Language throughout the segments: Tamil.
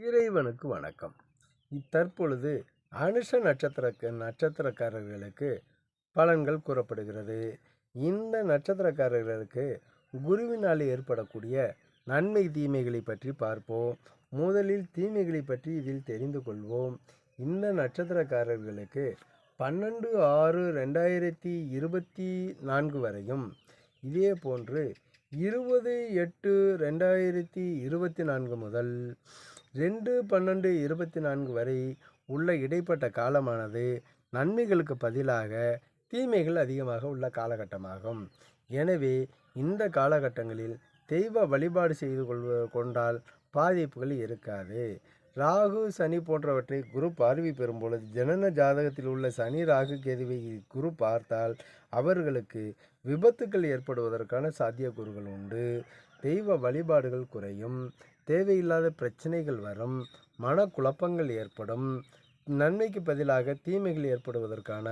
இறைவனுக்கு வணக்கம். தற்பொழுது அனுஷ நட்சத்திர நட்சத்திரக்காரர்களுக்கு பலன்கள் கூறப்படுகிறது. இந்த நட்சத்திரக்காரர்களுக்கு குருவினால் ஏற்படக்கூடிய நன்மை தீமைகளை பற்றி பார்ப்போம். முதலில் தீமைகளை பற்றி இதில் தெரிந்து கொள்வோம். இந்த நட்சத்திரக்காரர்களுக்கு பன்னெண்டு ஆறு ரெண்டாயிரத்தி இருபத்தி நான்கு வரையும் இதே போன்று இருபது எட்டு ரெண்டாயிரத்தி இருபத்தி நான்கு முதல் ரெண்டு பன்னெண்டு இருபத்தி நான்கு வரை உள்ள இடைப்பட்ட காலமானது நன்மைகளுக்கு பதிலாக தீமைகள் அதிகமாக உள்ள காலகட்டமாகும். எனவே இந்த காலகட்டங்களில் தெய்வ வழிபாடு செய்து கொள்வ கொண்டால் பாதிப்புகள் இருக்காது. ராகு சனி போன்றவற்றை குரு பார்வை பெறும் பொழுது ஜனன ஜாதகத்தில் உள்ள சனி ராகு கேதுவை குரு பார்த்தால் அவர்களுக்கு விபத்துக்கள் ஏற்படுவதற்கான சாத்தியக்கூறுகள் உண்டு. தெய்வ வழிபாடுகள் குறையும். தேவையில்லாத பிரச்சனைகள் வரும் மனக்குழப்பங்கள் ஏற்படும் நன்மைக்கு பதிலாக தீமைகள் ஏற்படுவதற்கான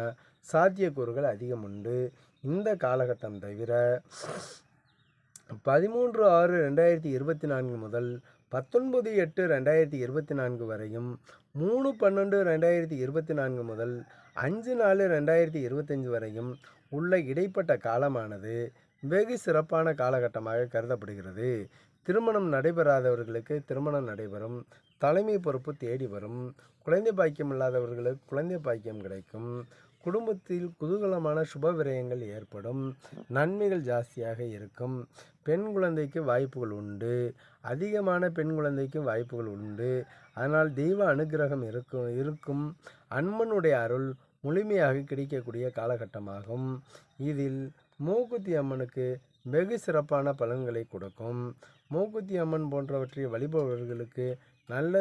சாத்தியக்கூறுகள் அதிகம் உண்டு. இந்த காலகட்டம் தவிர பதிமூன்று ஆறு ரெண்டாயிரத்தி இருபத்தி நான்கு முதல் பத்தொன்பது எட்டு ரெண்டாயிரத்தி இருபத்தி நான்கு வரையும் மூணு பன்னெண்டு ரெண்டாயிரத்தி இருபத்தி நான்கு முதல் அஞ்சு நாலு ரெண்டாயிரத்தி இருபத்தஞ்சு வரையும் உள்ள இடைப்பட்ட காலமானது வெகு சிறப்பான காலகட்டமாக கருதப்படுகிறது. திருமணம் நடைபெறாதவர்களுக்கு திருமணம் நடைபெறும். தலைமை பொறுப்பு தேடி வரும். குழந்தை பாக்கியம் இல்லாதவர்களுக்கு குழந்தை பாக்கியம் கிடைக்கும். குடும்பத்தில் குதூகலமான சுப விரயங்கள் ஏற்படும். நன்மைகள் ஜாஸ்தியாக இருக்கும். பெண் குழந்தைக்கு வாய்ப்புகள் உண்டு. அதிகமான பெண் குழந்தைக்கும் வாய்ப்புகள் உண்டு. அதனால் தெய்வ அனுகிரகம் இருக்கும் இருக்கும். அன்பனுடைய அருள் முழுமையாக கிடைக்கக்கூடிய காலகட்டமாகும். இதில் மூக்குத்தி அம்மனுக்கு வெகு சிறப்பான பலன்களை கொடுக்கும். மூக்குத்தி அம்மன் போன்றவற்றை வழிபவர்களுக்கு நல்ல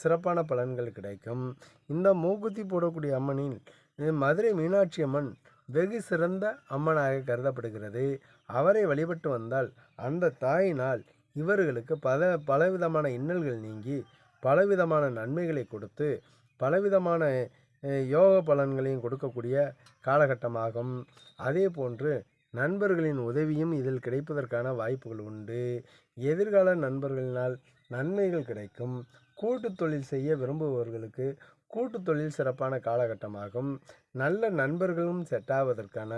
சிறப்பான பலன்கள் கிடைக்கும். இந்த மூக்குத்தி போடக்கூடிய அம்மனின் மதுரை மீனாட்சி அம்மன் வெகு சிறந்த அம்மனாக கருதப்படுகிறது. அவரை வழிபட்டு வந்தால் அந்த தாயினால் இவர்களுக்கு பல பலவிதமான இன்னல்கள் நீங்கி பலவிதமான நன்மைகளை கொடுத்து பலவிதமான யோக பலன்களையும் கொடுக்கக்கூடிய காலகட்டமாகும். அதே போன்று நண்பர்களின் உதவியும் இதில் கிடைப்பதற்கான வாய்ப்புகள் உண்டு. எதிர்கால நண்பர்களினால் நன்மைகள் கிடைக்கும். கூட்டு தொழில் செய்ய விரும்புபவர்களுக்கு கூட்டு தொழில் சிறப்பான காலகட்டமாகும். நல்ல நண்பர்களும் செட் ஆவதற்கான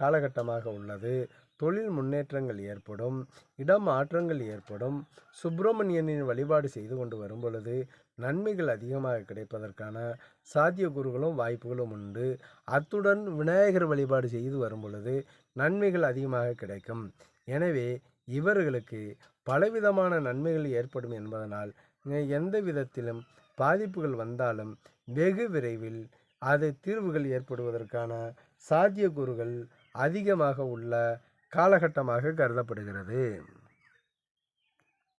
காலகட்டமாக உள்ளது. தொழில் முன்னேற்றங்கள் ஏற்படும் இடம் மாற்றங்கள் ஏற்படும் சுப்பிரமணியனின் வழிபாடு செய்து கொண்டு வரும் பொழுது நன்மைகள் அதிகமாக கிடைப்பதற்கான சாத்தியக்கூறுகளும் வாய்ப்புகளும் உண்டு. அத்துடன் விநாயகர் வழிபாடு செய்து வரும் பொழுது நன்மைகள் அதிகமாக கிடைக்கும். எனவே இவர்களுக்கு பலவிதமான நன்மைகள் ஏற்படும் என்பதனால் எந்த விதத்திலும் பாதிப்புகள் வந்தாலும் வெகு விரைவில் அது தீர்வுகள் ஏற்படுவதற்கான சாத்தியக்கூறுகள் அதிகமாக உள்ள காலகட்டமாக கருதப்படுகிறது.